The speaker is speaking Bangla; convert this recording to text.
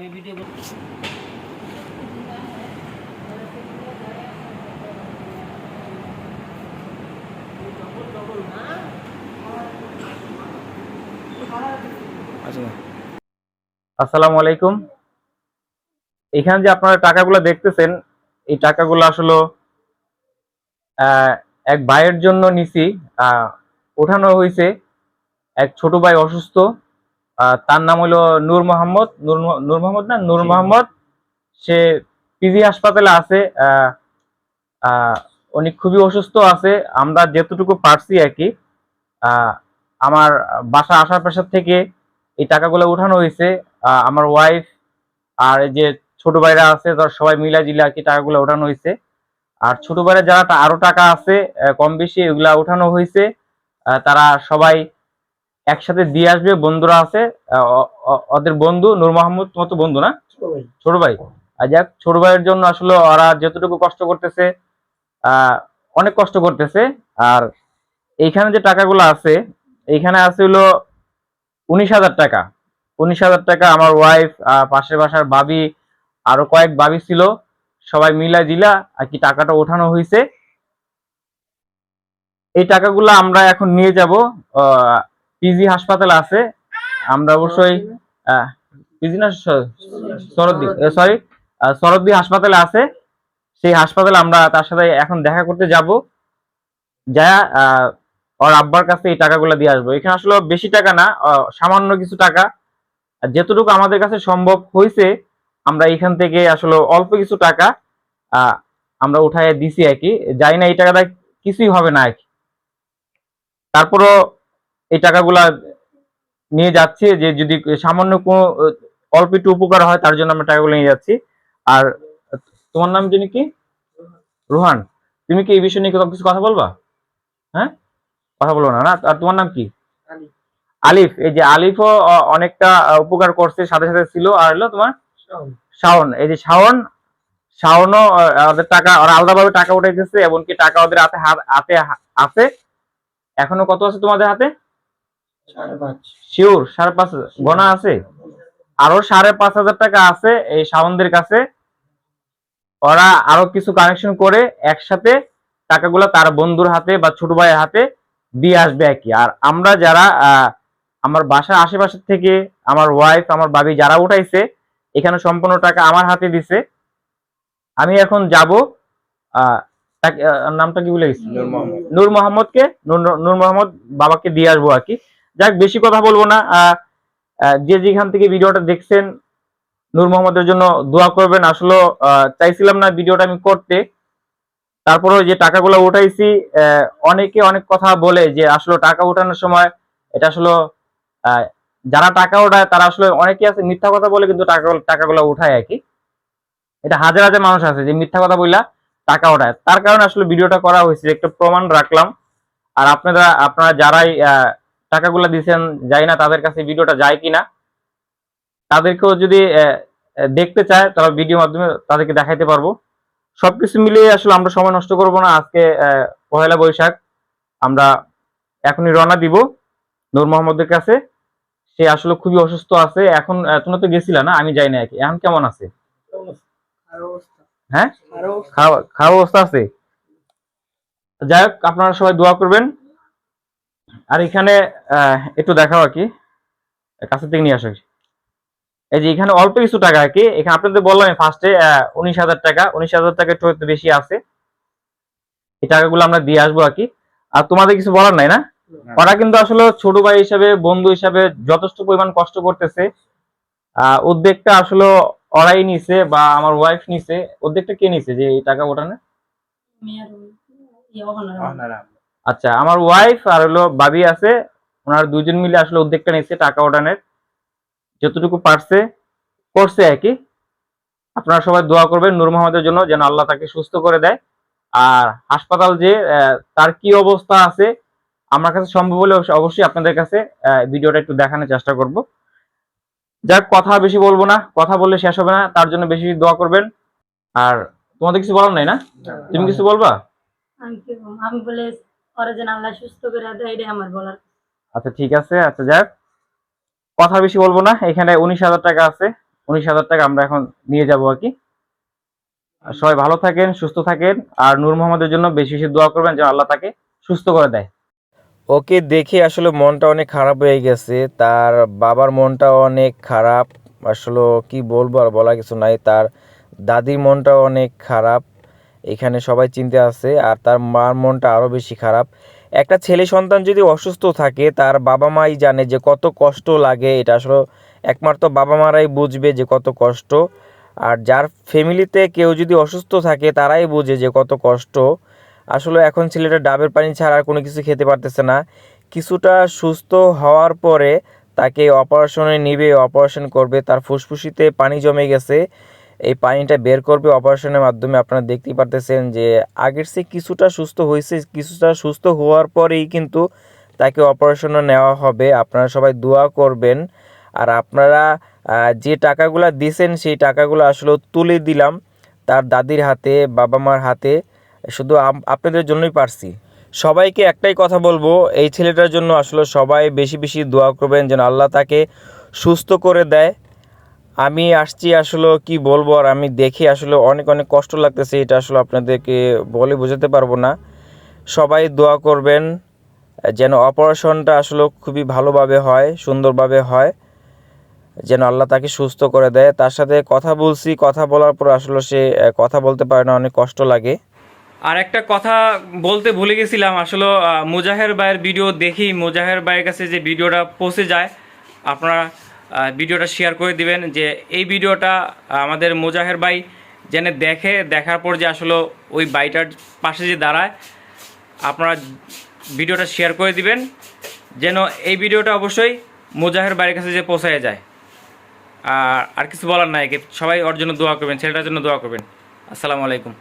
আমি ভিডিও আচ্ছা। আসসালামু আলাইকুম। এখানে যে আপনারা টাকাগুলো দেখতেছেন এই টাকাগুলো আসলে আহ, এক ভাইয়ের জন্য নিছি। আহ, ওঠানো হয়েছে। এক ছোট ভাই অসুস্থ। তার নাম হলো নূর মোহাম্মদ নূর মোহাম্মদ না নূর মোহাম্মদ। সে পিজি হাসপাতালে আছে উনি খুবই অসুস্থ আছে আমরা যেতটুকু পারছি আর কি আমার বাসা আসার পেশার থেকে এই টাকাগুলো উঠানো হয়েছে আহ, আমার ওয়াইফ আর এই যে ছোট ভাইরা আছে ধর সবাই মিলা জিলা আর কি টাকাগুলো উঠানো হয়েছে। আর ছোট ভাইরা যারা আরও টাকা আছে কম বেশি এগুলা উঠানো হয়েছে তারা সবাই একসাথে দিয়ে আসবে বন্ধুরা আছে ওদের বন্ধু নূর মোহাম্মদ তোমার তো বন্ধু না? ছোট ভাই। আর যাক ছোট ভাইয়ের জন্য আসলে ওরা যতটুকু কষ্ট করতেছে আহ, অনেক কষ্ট করতেছে। আর এইখানে যে টাকাগুলো আছে এইখানে আছে হলো উনিশ হাজার টাকা। উনিশ হাজার টাকা আমার ওয়াইফ পাশের বাসার ভাবি আরও কয়েক ভাবি ছিল সবাই মিলা জিলা আর কি টাকাটা ওঠানো হয়েছে এই টাকাগুলো আমরা এখন নিয়ে যাব পিজি হাসপাতাল আছে। আমরা অবশ্যই পিজি না সরি সরদ্দি হাসপাতালে আছে। সেই হাসপাতালে আমরা তার সাথে এখন দেখা করতে যাব। যা ওর আব্বার কাছে এই টাকাগুলো দিয়ে আসব। এখানে আসলে বেশি টাকা না সামান্য কিছু টাকা। যেতটুকু আমাদের কাছে সম্ভব হয়েছে, আমরা এখান থেকে আসলে অল্প কিছু টাকা আমরা উঠায় দিছি আর কি। জানি না, এই টাকাটা কিছুই হবে না আর কি। তারপরও এই টাকাগুলা নিয়ে যাচ্ছি যে যদি সামান্য কোনো অল্প একটু উপকার হয় তার জন্য আমরা টাকাগুলো নিয়ে যাচ্ছি। আর তোমার নাম যিনি কি? রোহান। তুমি কি এই বিষয় নিয়ে কিছু কথা বলবা? হ্যাঁ? কথা বলব না না? আর তোমার নাম কি? আলিফ। এই যে আলিফও অনেকটা উপকার করছে সাথে সাথে ছিল আর হলো তোমার শাওন। এই যে শাওন শাওনও ওদের টাকা ওরা আলাদাভাবে টাকা উঠে উঠাইতেছে এমনকি টাকা ওদের হাতে হাত- আছে এখনও কত আছে তোমাদের হাতে? শিওর সাড়ে পাঁচ হাজার। গোনা আছে? আরও সাড়ে পাঁচ হাজার টাকা আছে এই শাওনদের কাছে। ওরা আরও কিছু কানেকশন করে একসাথে টাকাগুলো তার বন্ধুর হাতে বা ছোট ভাইয়ের হাতে দিয়ে আসবে আর কি। আর আমরা যারা আহ, আমার বাসার আশেপাশে থেকে আমার ওয়াইফ আমার বাবি যারা উঠাইছে এখানে সম্পূর্ণ টাকা আমার হাতে দিছে। আমি এখন যাব আহ, নামটা কি ভুলে গেছি? নূর মোহাম্মদকে নূর- নূর মোহাম্মদ বাবাকে দিয়ে আসব আর কি। যাক, বেশি কথা বলব না। যে যেখান থেকে ভিডিওটা দেখছেন, নূর মোহাম্মদের জন্য দোয়া করবেন। আসলে চাইছিলাম না ভিডিওটা আমি করতে। তারপরে যে টাকাগুলো উঠাইছি অনেকে অনেক কথা বলে যে আসলে টাকা উঠানোর সময় এটা আসলে যারা টাকা ওঠায় তারা আসলে অনেকে আছে মিথ্যা কথা বলে কিন্তু টাকা, টাকাগুলো উঠায় আর কি। এটা হাজার হাজার মানুষ আছে যে মিথ্যা কথা বললা টাকা ওঠায় তার কারণে আসলে ভিডিওটা করা হয়েছে। একটা প্রমাণ রাখলাম। আর আপনারা আপনারা যারাই টাকাগুলো দিয়েছেন যাই না তাদের কাছে ভিডিওটা যায় কিনা। তাদেরকেও যদি দেখতে চায় তারা ভিডিও মাধ্যমে তাদেরকে দেখাইতে পারব। সবকিছু মিলিয়ে আসলে আমরা সময় নষ্ট করব না। আজকে পহেলা বৈশাখ আমরা এখনই রওনা দিব নূর মোহাম্মদের কাছে। সে আসলে খুবই অসুস্থ আছে। এখন তোমরা তো গেছিলা না? আমি যাই না কি। এখন কেমন আছে? হ্যাঁ? খাওয়া অবস্থা আছে? যাই হোক আপনারা সবাই দোয়া করবেন। আর এখানে আহ, একটু দেখাও আর কি। কাছে থেকে নিয়ে আসো এই যে এখানে অল্প কিছু টাকা আর কি। এখানে আপনাদের বললাম ফার্স্টে উনিশ হাজার টাকা উনিশ হাজার টাকা একটু হয়তো বেশি আছে। এই টাকাগুলো আমরা দিয়ে আসব আর কি। আর তোমাদের কিছু বলার নাই না? ওরা কিন্তু আসলে ছোট ভাই হিসাবে বন্ধু হিসাবে যথেষ্ট পরিমাণ কষ্ট করতেছে। আহ, উদ্যোগটা আসলে ওরাই নিছে বা আমার ওয়াইফ নিছে। উদ্যোগটা কে নিছে যে এই টাকা ওঠানে আচ্ছা আমার ওয়াইফ আর হলো বাবি আছে ওনার দুজন মিলে আসলে উদ্যোগটা নিচ্ছে টাকা ওঠানের। যতটুকু পারছে করছে আর কি। আপনারা সবাই দোয়া করবেন নূর মোহাম্মদের জন্য যেন আল্লাহ তাকে সুস্থ করে দেয়। আর হাসপাতাল যে আহ, তার কি অবস্থা আছে আমার কাছে সম্ভব হলে অবশ্য- অবশ্যই আপনাদের কাছে ভিডিওটা একটু দেখানোর চেষ্টা করব। যাক কথা বেশি বলব না কথা বললে শেষ হবে না তার জন্য বেশি দোয়া করবেন। আর তোমাদের কিছু বলার নাই না? তুমি কিছু বলব? আমি বলে যেন আল্লাহ সুস্থ করে দেয় এটাই আমার বলার। আচ্ছা ঠিক আছে আচ্ছা যাক কথা বেশি বলব না এখানে উনিশ হাজার টাকা আছে। উনিশ হাজার টাকা আমরা এখন নিয়ে যাব আর কি। সবাই ভালো থাকেন সুস্থ থাকেন আর নূর মোহাম্মদের জন্য বেশি বেশি দোয়া করবেন যেন আল্লাহ তাকে সুস্থ করে দেয়। ওকে দেখে আসলে মনটা অনেক খারাপ হয়ে গেছে তার বাবার মনটা অনেক খারাপ। আসলে কি বলব আর বলা কিছু নাই তার দাদির মনটা অনেক খারাপ। এখানে সবাই চিনতে আছে আর তার মার মনটা আরও বেশি খারাপ। একটা ছেলে সন্তান যদি অসুস্থ থাকে, তার বাবা মাই জানে যে কত কষ্ট লাগে। এটা আসলে একমাত্র বাবা মারাই বুঝবে যে কত কষ্ট। আর যার ফ্যামিলিতে কেউ যদি অসুস্থ থাকে, তারাই বুঝে যে কত কষ্ট। আসলে এখন ছেলেটা ডাবের পানি ছাড়া আর কোনো কিছু খেতে পারতেছে না। কিছুটা সুস্থ হওয়ার পরে তাকে অপারেশনে নিবে, অপারেশন করবে। তার ফুসফুসিতে পানি জমে গেছে। এই পানিটা বের করবে অপারেশনের মাধ্যমে। আপনারা দেখতেই পারতেছেন যে আগের চেয়ে কিছুটা সুস্থ হয়েছে। কিছুটা সুস্থ হওয়ার পরেই কিন্তু তাকে অপারেশনও নেওয়া হবে। আপনারা সবাই দোয়া করবেন। আর আপনারা যে টাকাগুলো দিয়েছেন, সেই টাকাগুলো আসলে তুলে দিলাম তার দাদির হাতে, বাবা মার হাতে। শুধু আপনাদের জন্যই পারছি। সবাইকে একটাই কথা বলব, এই ছেলেটার জন্য আসলে সবাই বেশি বেশি দোয়া করবেন যেন আল্লাহ তাকে সুস্থ করে দেয়। আমি আসছি আসলে কি বলব আর আমি দেখি আসলে অনেক অনেক কষ্ট লাগতেছে, এটা আসলে আপনাদেরকে বলে বোঝাতে পারব না। সবাই দোয়া করবেন, যেন অপারেশনটা আসলে খুবই ভালোভাবে হয়, সুন্দরভাবে হয়, যেন আল্লাহ তাকে সুস্থ করে দেয়। তার সাথে কথা বলছি, কথা বলার পর আসলে সে কথা বলতে পারে না, অনেক কষ্ট লাগে। আর একটা কথা বলতে ভুলে গেছিলাম, আসলে মুজাহের ভাইয়ের ভিডিও দেখি, মুজাহের ভাইয়ের কাছে যে ভিডিওটা পৌঁছে যায়, আপনারা ভিডিওটা শেয়ার করে দিবেন যে এই ভিডিওটা আমাদের মুজাহের ভাই যেন দেখে, দেখার পর যে আসলে ওই বাইটার পাশে যে দাঁড়ায়, আপনারা ভিডিওটা শেয়ার করে দিবেন, যেন এই ভিডিওটা অবশ্যই মুজাহের বাড়ির কাছে যে পৌঁছায় যায়। আর আর কিছু বলার নাই, সবাই ওর জন্য দোয়া করবেন, ছেলেটার জন্য দোয়া করবেন। আসসালামু আলাইকুম।